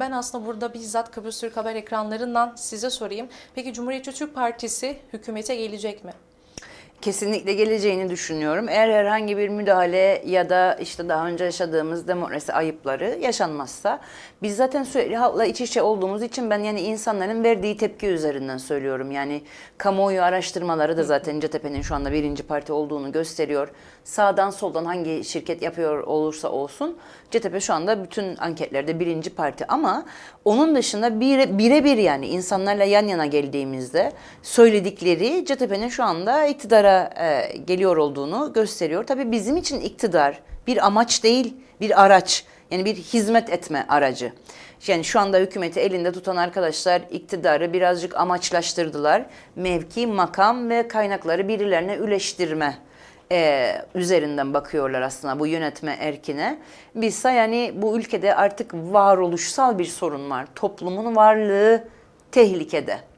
Ben aslında burada bizzat Kıbrıs Türk Haber ekranlarından size sorayım. Peki Cumhuriyetçi Türk Partisi hükümete gelecek mi? Kesinlikle geleceğini düşünüyorum. Eğer herhangi bir müdahale ya da işte daha önce yaşadığımız demokrasi ayıpları yaşanmazsa biz zaten sürekli halkla iç içe olduğumuz için ben yani insanların verdiği tepki üzerinden söylüyorum. Yani kamuoyu araştırmaları da zaten CTP'nin şu anda birinci parti olduğunu gösteriyor. Sağdan soldan hangi şirket yapıyor olursa olsun CTP şu anda bütün anketlerde birinci parti ama onun dışında bire, birebir yani insanlarla yan yana geldiğimizde söyledikleri CTP'nin şu anda iktidara e, geliyor olduğunu gösteriyor. Tabii bizim için iktidar bir amaç değil bir araç yani bir hizmet etme aracı. Yani şu anda hükümeti elinde tutan arkadaşlar iktidarı birazcık amaçlaştırdılar. Mevki, makam ve kaynakları birilerine üleştirme e, üzerinden bakıyorlar aslında bu yönetme erkine. Bilse yani bu ülkede artık varoluşsal bir sorun var. Toplumun varlığı tehlikede.